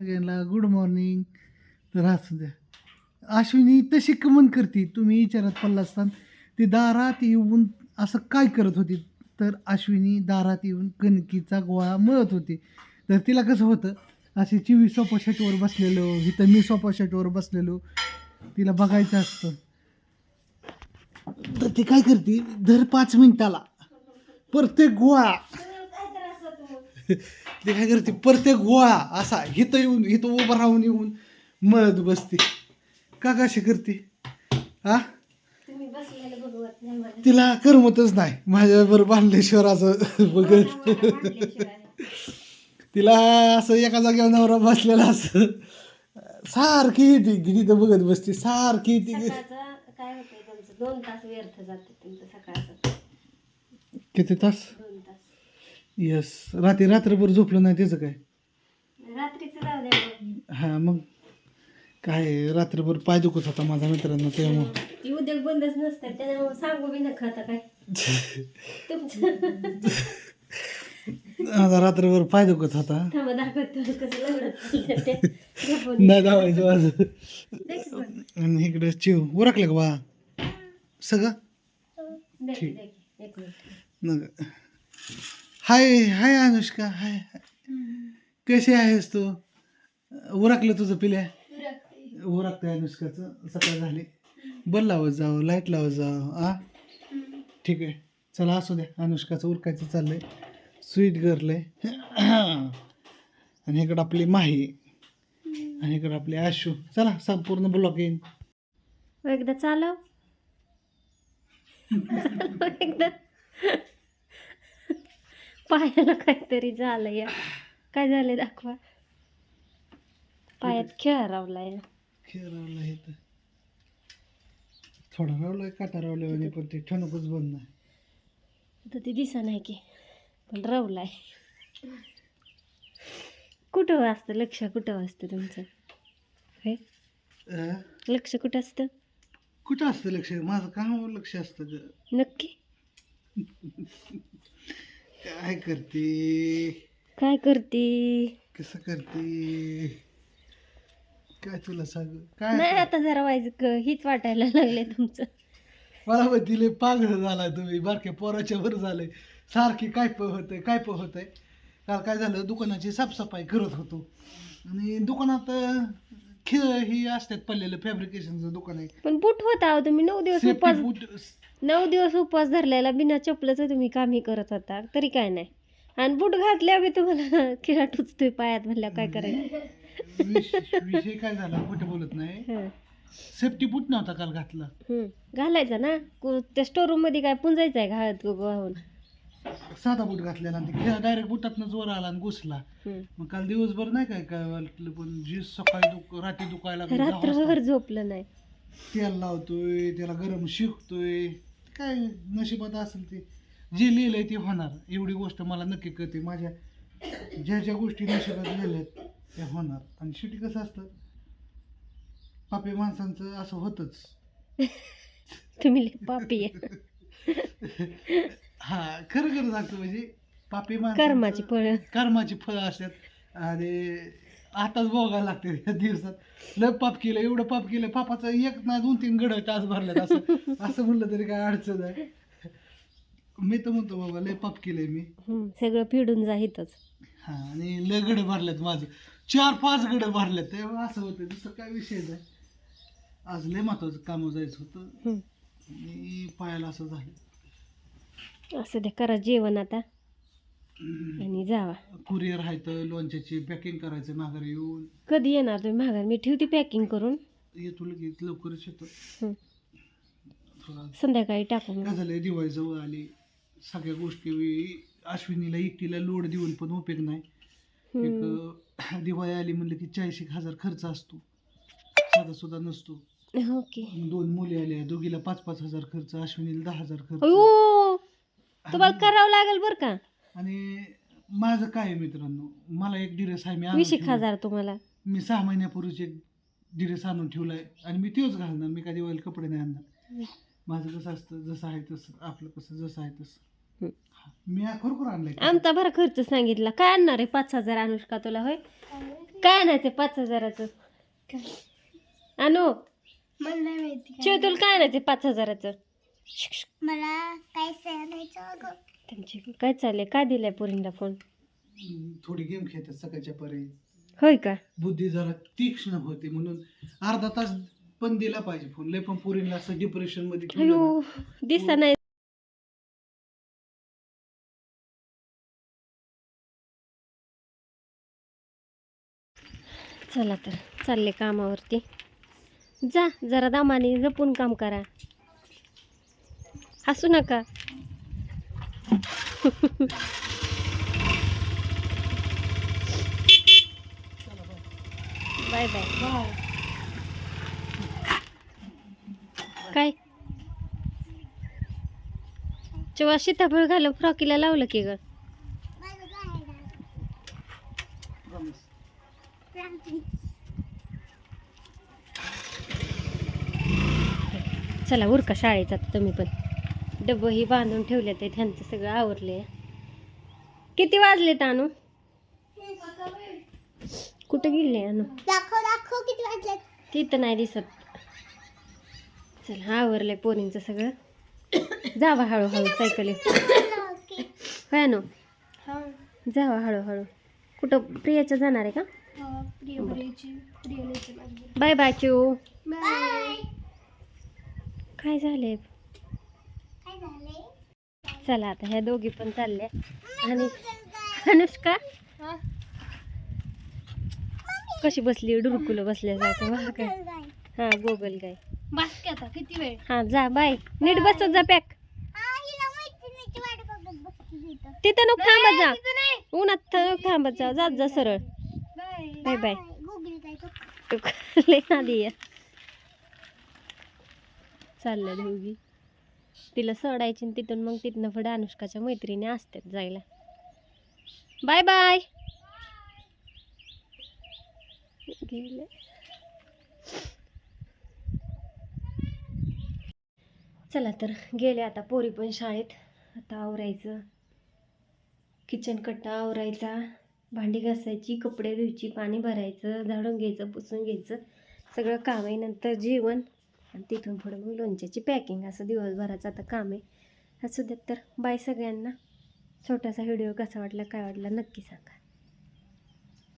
सगळ्यांना good morning तर असू द्या. अश्विनी तशी कमन करते. तुम्ही विचारात पडला असताना ती दारात येऊन असं काय करत होती? तर अश्विनी दारात येऊन कणकीचा गोळा मळत होती. तर तिला कसं होतं? अशी चिवी सोफा सेटवर बसलेलो इथं मी सोफा सेटवर बसलेलो. तिला बघायचं असतं. तर ती काय करते? दर पाच मिनिटाला प्रत्येक गोळा. ते काय करते? प्रत्येक गोळा असा इथं येऊन इथं उभं राहून येऊन मळत बसते. का कशी करते? हा? तिला करमतच नाही. माझ्याबरोबर बांधलेश्वर असं बघत. तिला असं एका जागेवर नवरा बसलेला असं सारखी येते. तिथं बघत बसते. सारखी येते. काय होतंय तुमचं? दोन तास व्यर्थ जाते तुमचं सकाळचं. किती तास? येस रात्री रात्रभर झोपलं नाही त्याचं काय? रात्रीचं जाऊ द्या मग. हां मग काय रात्रभर पाय दुखत होता माझ्या मित्रांना त्यामुळं. ती उद्योग बंदच नसतात त्याच्यामुळे सांगू बी नका आता काय. तुमचं माझा रात्रभर पाय दुखत होता. थांबा दाखवतो कसं लग्न चाललं ते. झोपून नाही धावायचं माझं. देख. आणि इकडे चिव उरकलं का बा? सगळं? देख, ठीक. देख. एक मिनिट. नग हाय हाय अनुष्का हाय हाय. कशी आहेस तू? उरकलं तुझं पिल्या? उरकतंय अनुष्काचं. सकाळ झाली. बल लावत जावं लाइट लावत जावं आ? ठीक आहे. चला असू द्या. अनुष्काचं उरकायचं चाललंय. स्वीट गर्ल आहे. आणि इकडं आपली माही. आणि इकडं आपली आशू. चला संपूर्ण ब्लॉक येईन. एकदा चालव. चालव एकदा पायाला काहीतरी झालं या काय झालंय दाखवा. पायात खेळा रावलाय खेळ रावला हे तर. थोडा रावलाय काटा रावल्यावानी पण ते ठणकच बंद नाही. तर ते दिसा नाही की पण रावलाय. कुठं असतं? लक्ष कुठं असतं तुमचं? हे? अं? लक्ष कुठं असतं? कुठं असतं लक्ष? माझं कामावर लक्ष असतं ग. नक्की? काय करते? काय करते? कसं करते? काय तुला सांग? नाही काय आता जरा व्हायचं हीच वाटायला लागले तुमचं. मला माहिती पागळ झाला तुम्ही बारक्या पोराच्या वर झालंय. सारखी काय प होतंय काय प होतंय? काल काय झालं? दुकानाची साफसफाई करत होतो. आणि दुकानात अं, खेळ ही असतात पडलेलं फॅब्रिकेशनचं दुकान आहे. पण बुट होता अहो तुम्ही नऊ दिवस सेफ्टी उपास बूट नऊ दिवस उपवास धरलेला बिना चपलाचं तुम्ही कामही करत होता तरी काय नाही. आणि बूट घातल्या बी तुम्हाला किडा टुचतोय पायात म्हणल्या काय करायचं? विष- विषय काय झाला? कुठे बोलत नाही. सेफ्टी बूट नव्हता काल घातला. हं. घालायचा ना? त्या स्टोरूममध्ये काय पुंजायचं आहे घालत वाहून? साधा बूट घातलेला आणि डायरेक्ट बुटातनं जोर आला आणि घुसला. मग काल दिवसभर नाही काय काय वाटलं पण जी सकाळी दुख रात्री दुखायला रात्रभर झोपलं नाही. तेल लावतोय त्याला गरम शिकतोय काय नशिबात असेल ते? जे लिहिलंय ते होणार. एवढी गोष्ट मला नक्की कळते. माझ्या ज्या ज्या गोष्टी नशिबात लिहिल्यात त्या होणार. आणि शेवटी कसं असतं? पापी माणसांचं असं होतच. तुम्ही पापी हा खरं खरं सांगतो म्हणजे पापी माणसांचं- कर्माची फळं. कर्माची फळं असतात. आणि आताच भोगायला लागते या दिवसात. लय पाप केलं एवढं पाप केलं पापाचं एक ना दोन तीन गड टास भरल्यात असं. असं म्हणलं तरी काय अडचण आहे. मी तर म्हणतो बाबा लय पाप केलंय मी. सगळं फिडून जा इथंच. हा आणि लय गड भरल्यात माझं. चार पाच गड भरल्यात. तेव्हा असं होतं दुसरं काय विषय नाही. आज लय महत्वाचं काम जायचं होतं. आणि पायाला असं झालं. असं द्या करा जेवण आता. आणि जावा. कुरिअर आहे तर लोणच्याची पॅकिंग करायचं माघारी येऊन. कधी येणार तुम्ही माघार? मी ठेवते पॅकिंग करून. येतो लगेच लवकरच येतो. हं. थोडा संध्याकाळी टाकून काय झालंय दिवाळी जवळ आली. सगळ्या गोष्टी अश्विनीला एकटीला लोड देऊन पण उपयोग नाही. हं. एक दिवाळी आली म्हणलं की चाळीस एक हजार खर्च असतो. साधा सुद्धा नसतो. हो की दोन मुली आल्या दोघीला पाच पाच हजार खर्च अश्विनीला दहा हजार खर्च. अयो! तुम्हाला करावं लागेल बरं का? आणि माझं काय आहे मित्रांनो? मला एक ड्रेस आहे मी आणून वीस एक ठेवलाय. हजार तुम्हाला. मी सहा महिन्यापूर्वीच एक ड्रेस आणून ठेवलाय आणि मी तोच घालणार मी काय दिवाळीला कपडे नाही आणणार. माझं कसं असतं जसं आहे तसं आपलं कसं जसं आहे तसं. हा. मी खरोखर आणलंय. आमचा बरा खर्च सांगितला. काय आणणार आहे पाच हजार अनुष्का तुला होय? काय आणायचं पाच हजाराचं? आणू मला नाही माहिती शिव तुला काय आणायचं पाच हजाराचं? मला काय सांगायचं अगं? त्यांची. काय चाललंय? काय दिलाय पोरींना फोन थोडी गेम खेळतात सकाळच्या परी होय का? बुद्धी जरा तीक्ष्ण होते म्हणून अर्धा तास पण दिला पाहिजे फोन लय पण पोरींना असं डिप्रेशनमध्ये ठेवलं ना. अयो दिसा नाही. चला तर चालले कामावरती. जा जरा दामाने जपून काम करा. हसू नका. Bye bye. काय? जेव्हा सीताफळ घालून फ्रॉकीला लावलं की ग. चला उरका शाळेत आता तुम्ही पण. डब्बं ही बांधून ठेवले ते त्यांचं सगळं आवरले किती वाजले तानू? कुठं गेले अनु? दाखव दाखव किती वाजले तिथं नाही दिसत. चला आवरलंय पोरींचं सगळं. जावा हळूहळू सायकली. होय अनु? जावा हळूहळू. कुठं प्रियाच्या जाणार आहे का? प्रियची माझी बाय बाय. चू काय झाले चला आता ह्या दोघी पण चालल्या. आणि अनुष्का? कशी बसली? डुरकुलं बसल्यासारखं काय? हा गोगल गाय. बस की आता किती वेळ? हा जा बाय. नीट बसत जा पॅक. तिथं. नको थांबत जा. उन्हात थांबत जा. जात जा सरळ. बाय बाय लय आधी. चालल्या दोघी. तिला सोडायची आणि तिथून मग तिथनं पुढे अनुष्काच्या मैत्रिणी असतात जायला. बाय बाय गेले. चला तर गेले आता पोरी पण शाळेत. आता आवरायचं. किचन कट्टा आवरायचा. भांडी घासायची कपडे धुवायची पाणी भरायचं झाडून घ्यायचं पुसून घ्यायचं. सगळं काम आहे नंतर जेवण. आणि तिथून पुढे मग लोणच्याची पॅकिंग असं दिवसभराचं आता काम आहे. असू देत तर बाय सगळ्यांना. छोटासा व्हिडिओ कसा वाटला काय वाटला नक्की सांगा.